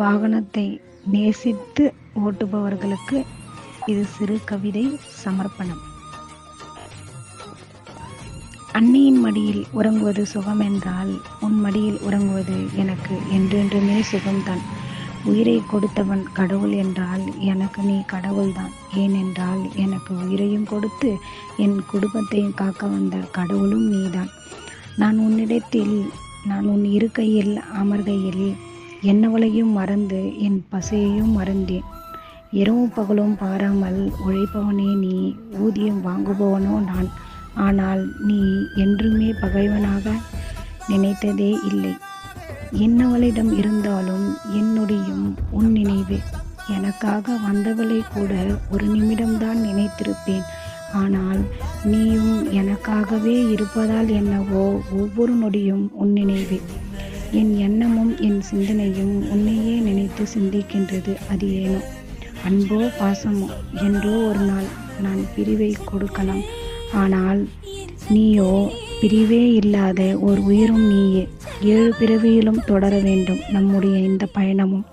வாகனத்தை நேசித்து ஓட்டுபவர்களுக்கு இது சிறு கவிதை சமர்ப்பணம். அன்னையின் மடியில் உறங்குவது சுகம் என்றால் உன் மடியில் உறங்குவது எனக்கு என்றென்றுமே சுகம்தான். உயிரை கொடுத்தவன் கடவுள் என்றால் எனக்கு நீ கடவுள்தான். ஏனென்றால் எனக்கு உயிரையும் கொடுத்து என் குடும்பத்தையும் காக்க வந்த கடவுளும் நீதான். நான் உன்னிடத்தில் நான் உன் இருக்கையில் அமர்கையில் என்னவளையும் மறந்து என் பசியையும் மறந்தேன். இரவும் பகலும் பாராமல் உழைப்பவனே நீ ஊதியம் வாங்குபவனோ நான். ஆனால் நீ என்றுமே பகைவனாக நினைத்ததே இல்லை. என்னவளிடம் இருந்தாலும் என்னுடையும் உன் நினைவு. எனக்காக வந்தவளை கூட ஒரு நிமிடம்தான் நினைத்திருப்பேன். ஆனால் நீயும் எனக்காகவே இருப்பதால் என்னவோ ஒவ்வொரு நொடியும் உன் நினைவே. என் எண்ணமும் என் சிந்தனையும் உன்னையே நினைத்து சிந்திக்கின்றது அது ஏனோ? அன்போ பாசமோ? என்றோ ஒரு நாள் நான் பிரிவை கொடுக்கலாம். ஆனால் நீயோ பிரிவே இல்லாத ஒரு உயிரும் நீயே. ஏழு பிறவியிலும் தொடர வேண்டும் நம்முடைய இந்த பயணமும்.